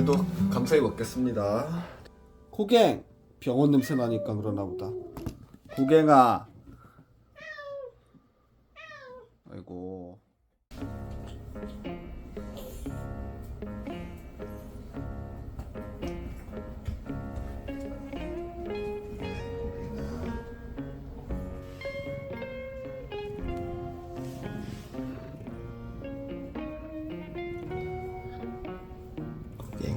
그래도 감사히 먹겠습니다. 고갱 병원 냄새 나니까 그러나 보다. 고갱아. 아이고. 고갱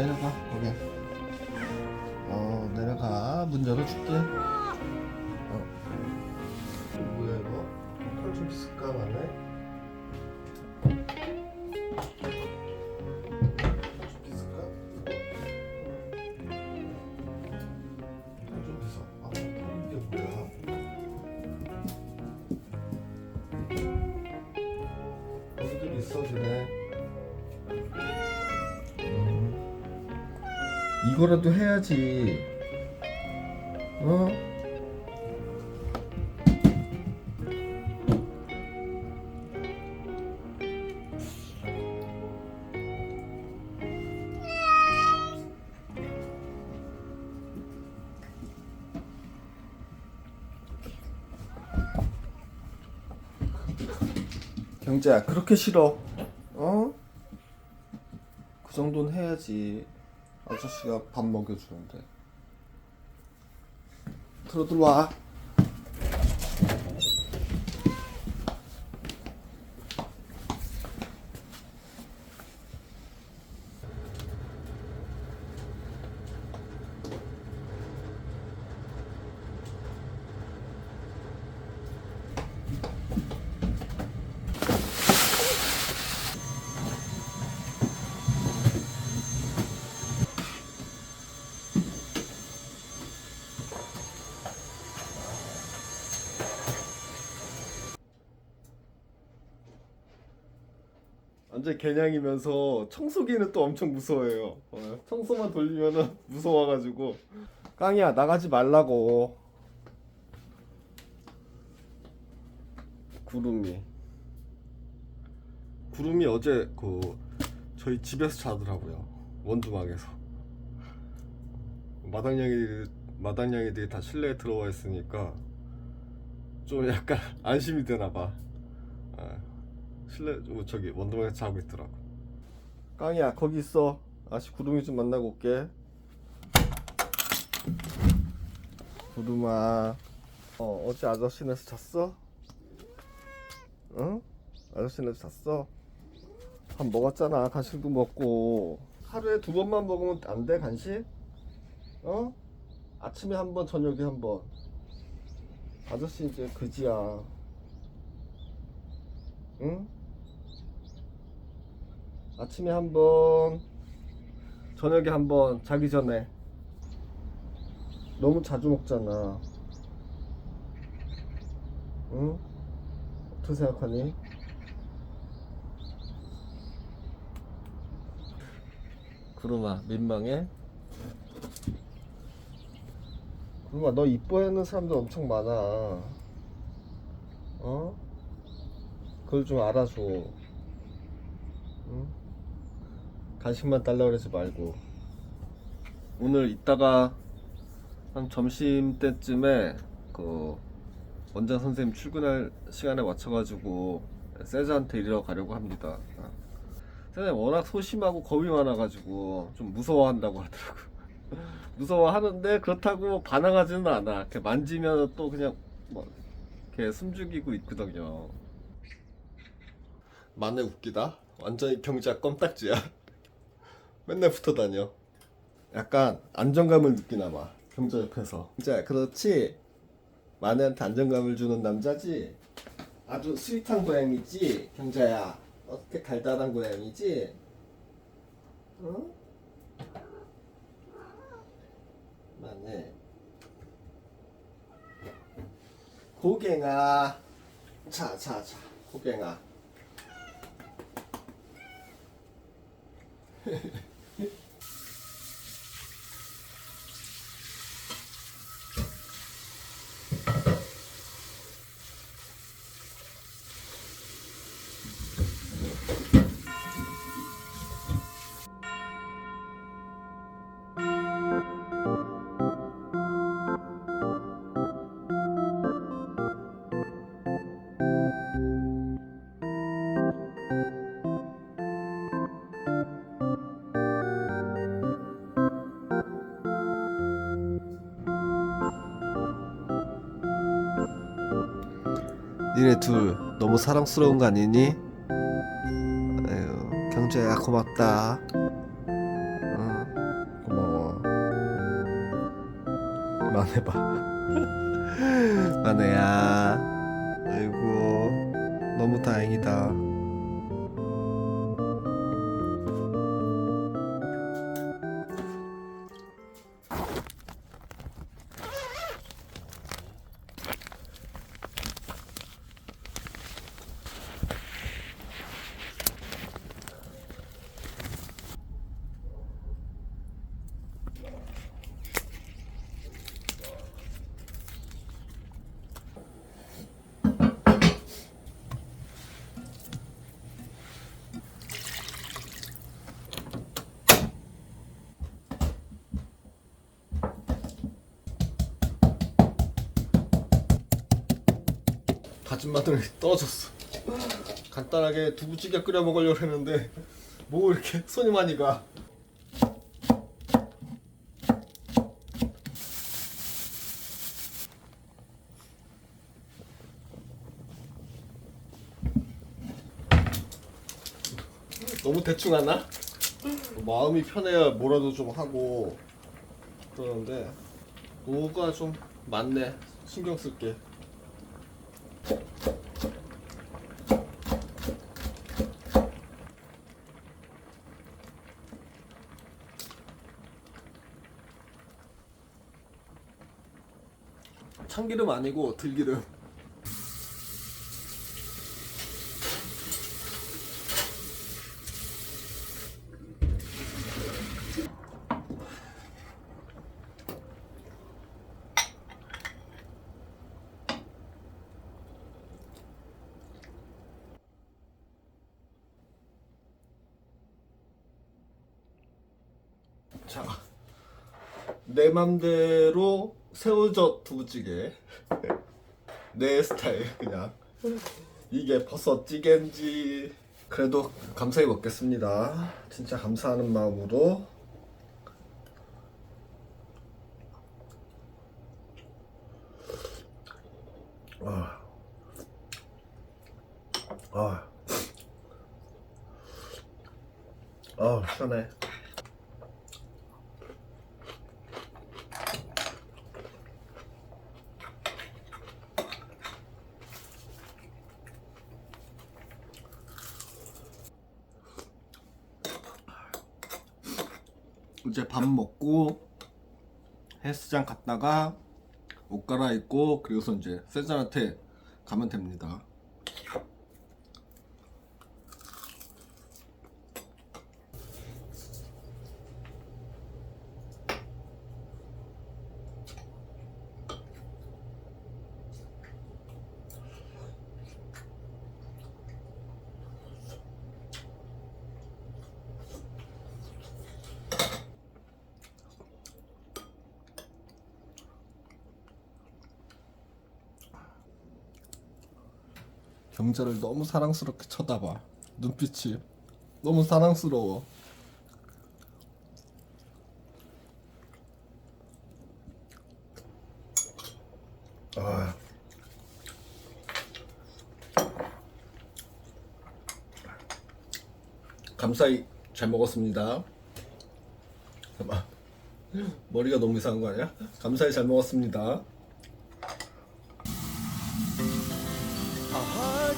내려가 거기. 어 내려가. 문 열어줄게. 어. 뭐야 이거? 털좀 있을까 안에 이거라도 해야지. 어? 경재야 그렇게 싫어 어? 그 정도는 해야지 아저씨가 밥 먹여주는데. 들어 들어와 완전 개냥이면서 청소기는 또 엄청 무서워해요. 어, 청소만 돌리면은 무서워가지고. 깡이야 나가지 말라고. 구름이. 구름이 어제 그 저희 집에서 자더라고요. 원두막에서. 마당냥이들이 마당냥이들이 다 실내에 들어와 있으니까 좀 약간 안심이 되나 봐. 아, 실내 어, 저기 원두막에서 자고 있더라고. 깡이야 거기 있어. 아씨 구름이 좀 만나고 올게. 구름아. 어 어제 아저씨네서 잤어? 응? 아저씨네서 잤어? 밥 먹었잖아. 간식도 먹고. 하루에 두 번만 먹으면 안 돼 간식? 어? 아침에 한 번, 저녁에 한 번. 아저씨 이제 그지야. 응? 아침에 한 번, 저녁에 한 번, 자기 전에. 너무 자주 먹잖아. 응? 어떻게 생각하니? 구름아, 민망해? 구름아, 너 이뻐하는 사람들 엄청 많아. 어? 그걸 좀 알아줘. 응? 간식만 달라 그러지 말고. 오늘 이따가 한 점심 때쯤에 그 원장 선생님 출근할 시간에 맞춰가지고 세자한테 이리러 가려고 합니다. 어. 세상에 워낙 소심하고 겁이 많아가지고 좀 무서워한다고 하더라고. 무서워하는데 그렇다고 반항하지는 않아. 이렇게 만지면 또 그냥 뭐 이렇게 숨죽이고 있거든요. 마네 웃기다. 완전히 경자 껌딱지야. 맨날 붙어 다녀. 약간 안정감을 느끼나 봐. 경자 옆에서. 진짜 그렇지. 마네한테 안정감을 주는 남자지. 아주 스윗한 고양이지. 경자야. 어떻게 달달한 고양이지? 응? 마네. 고갱아. 자, 자, 자. 고갱아. 니네 둘 너무 사랑스러운 거 아니니? 아유, 경주야 고맙다. 응, 고마워. 만해봐. 만해야. 아이고, 너무 다행이다. 다진 마늘이 떨어졌어. 간단하게 두부찌개 끓여 먹으려고 했는데 뭐 이렇게 손이 많이 가. 너무 대충 하나? 마음이 편해야 뭐라도 좀 하고 그러는데 뭐가 좀 많네 신경 쓸게 참기름 아니고 들기름. 자, 내 맘대로 새우젓 두부찌개. 내 스타일 그냥. 이게 버섯 찌개인지 그래도 감사히 먹겠습니다. 진짜 감사하는 마음으로. 아, 아, 아, 시원해. 이제 밥 먹고 헬스장 갔다가 옷 갈아입고 그리고서 이제 세잔한테 가면 됩니다. 경자를 너무 사랑스럽게 쳐다봐. 눈빛이 너무 사랑스러워. 아. 감사히 잘 먹었습니다. 잠깐만. 머리가 너무 이상한 거 아니야? 감사히 잘 먹었습니다.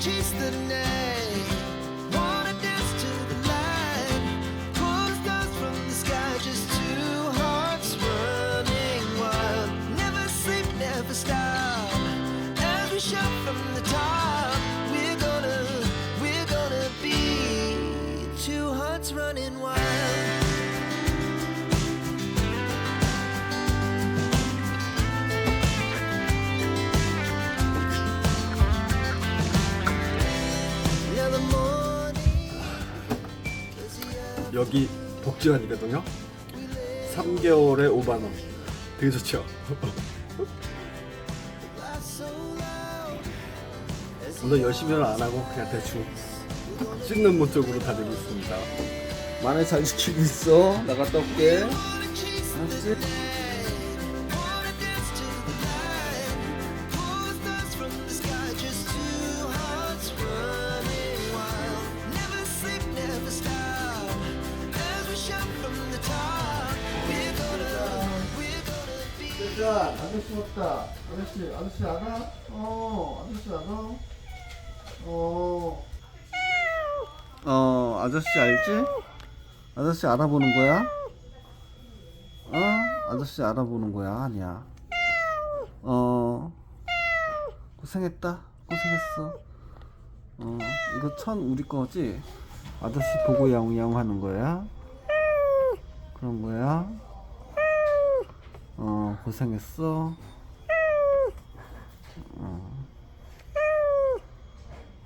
chase the night, 여기 복지관이거든요. 3개월에 5만 원. 되게 좋죠. 오늘 열심히는 안 하고 그냥 대충 찍는 목적으로 다니고 있습니다. 만에 잘 지키고 있어. 나갔다 올게. 알았지? 자, 아저씨 왔다. 아저씨, 아저씨 알아? 어, 아저씨 알아? 어. 어, 아저씨 알지? 아저씨 알아보는 거야? 어? 아저씨 알아보는 거야? 아니야. 어. 고생했다. 고생했어. 어, 이거 천 우리 거지? 아저씨 보고 야옹야옹 하는 거야? 그런 거야? 어, 고생했어. 어.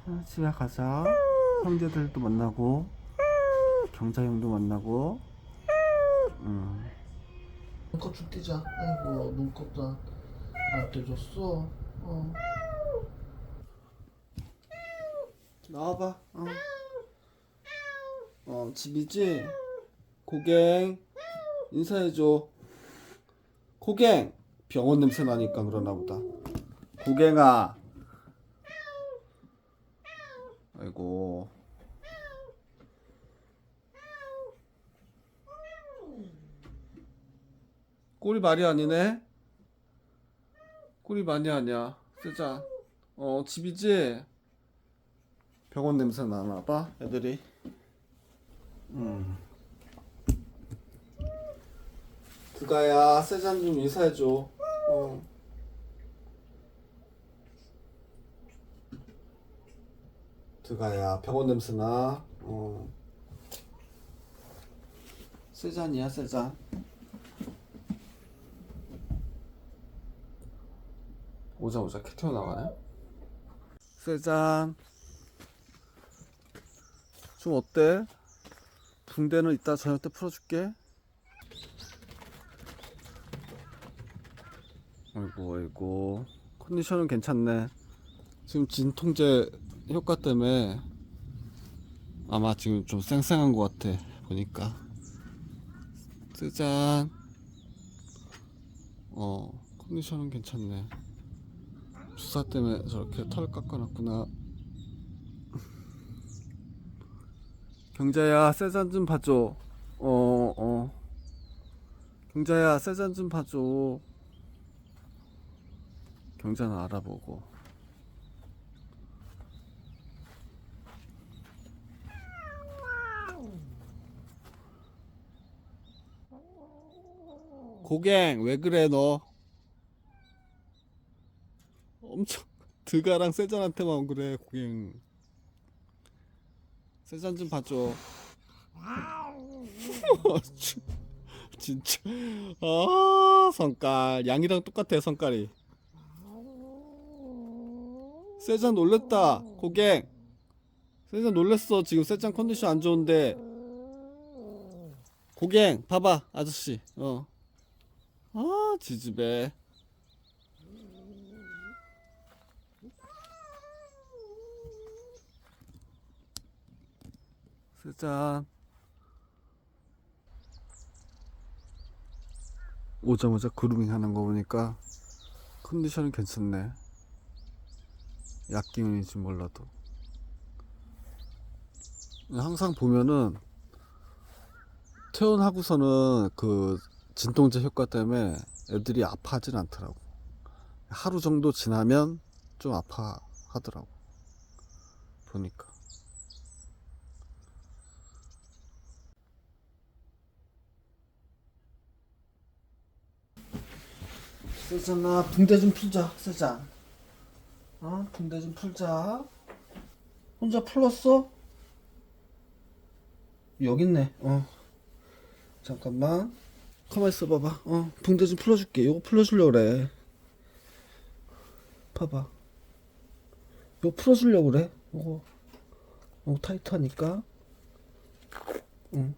아, 집에 가자. 형제들도 만나고, 경자 형도 만나고. 응. 눈곱 좀 띄자. 아이고, 눈곱도 안 떼줬어. 어. 나와봐. 어. 어, 집이지? 고갱. 인사해줘. 고갱. 병원 냄새 나니까 그러나 보다. 고갱아. 아이고. 꼴이 말이 아니네? 꼴이 많이 아니야. 쓰자. 어 집이지? 병원 냄새 나나 봐 애들이. 음 그가야 세잔 좀 인사해줘. 어. 드가야 병원 냄새나. 어. 세잔이야 세잔. 오자 오자. 캣 튀어나가네. 세잔. 좀 어때? 붕대는 이따 저녁 때 풀어줄게 아이고 아이고. 컨디션은 괜찮네. 지금 진통제 효과 때문에 아마 지금 좀 쌩쌩한 것 같아 보니까. 짜잔. 어 컨디션은 괜찮네. 주사 때문에 저렇게 털 깎아놨구나. 경자야 세잔 좀 봐줘. 어어. 경자야 세잔 좀 봐줘 경자는 알아보고. 고갱 왜 그래 너? 엄청 드가랑 세잔한테만 그래 고갱. 세잔 좀 봐줘. 진- 진짜. 아 성깔. 양이랑 똑같아 성깔이. 세잔 놀랬다 고갱. 세잔 놀랬어 지금 세잔 컨디션 안 좋은데. 고갱 봐봐 아저씨 어. 아 지지배. 세잔. 오자마자 그루밍 하는 거 보니까 컨디션이 괜찮네. 약 기운인지 몰라도. 항상 보면은 퇴원하고서는 그 진통제 효과 때문에 애들이 아파하진 않더라고. 하루 정도 지나면 좀 아파하더라고. 보니까. 세잔아 붕대 좀 풀자 세잔 어? 붕대 좀 풀자. 혼자 풀었어? 여기 있네. 어. 잠깐만. 가만 있어 봐봐. 어 붕대 좀 풀어줄게. 요거 풀어주려고 그래. 봐봐. 요거 풀어주려고 그래. 요거. 너무 타이트하니까. 응.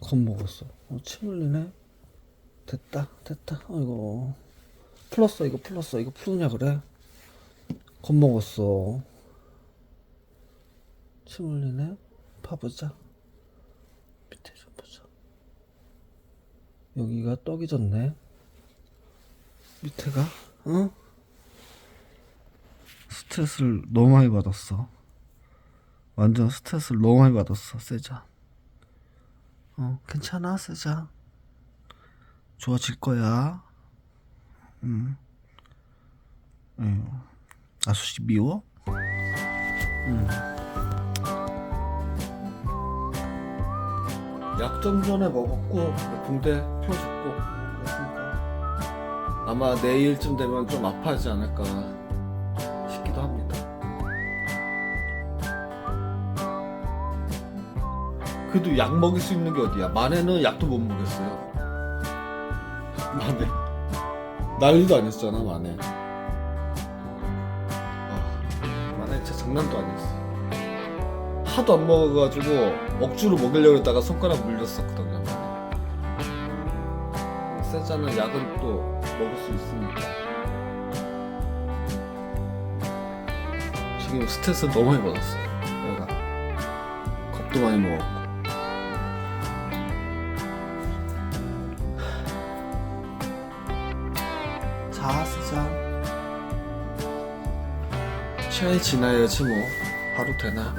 겁 먹었어. 어, 침 흘리네. 됐다, 됐다. 아이고. 풀었어, 이거 풀었어. 이거 푸느냐, 그래? 겁먹었어. 침 흘리네. 봐보자. 밑에 좀 보자. 여기가 떡이 졌네. 밑에가, 어? 스트레스를 너무 많이 받았어. 완전 스트레스를 너무 많이 받았어, 세자. 어, 괜찮아, 세자. 좋아질 거야. 응. 에휴. 아수씨 미워? 응. 약좀 전에 먹었고 붕대 풀어줬고 그렇습니다. 아마 내일쯤 되면 좀 아파하지 않을까 싶기도 합니다. 그래도 약 먹일 수 있는 게 어디야? 만에는 약도 못 먹였어요. 만에 난리도 아니었잖아 만에. 아, 만에 진짜 장난도 아니었어. 하도 안 먹어가지고 억지로 먹이려고 했다가 손가락 물렸었거든요. 세자는 약은 또 먹을 수 있으니까. 지금 스트레스 너무 많이 받았어. 내가 겁도 많이 먹었고. 시간이 지나야지 뭐. 바로 되나?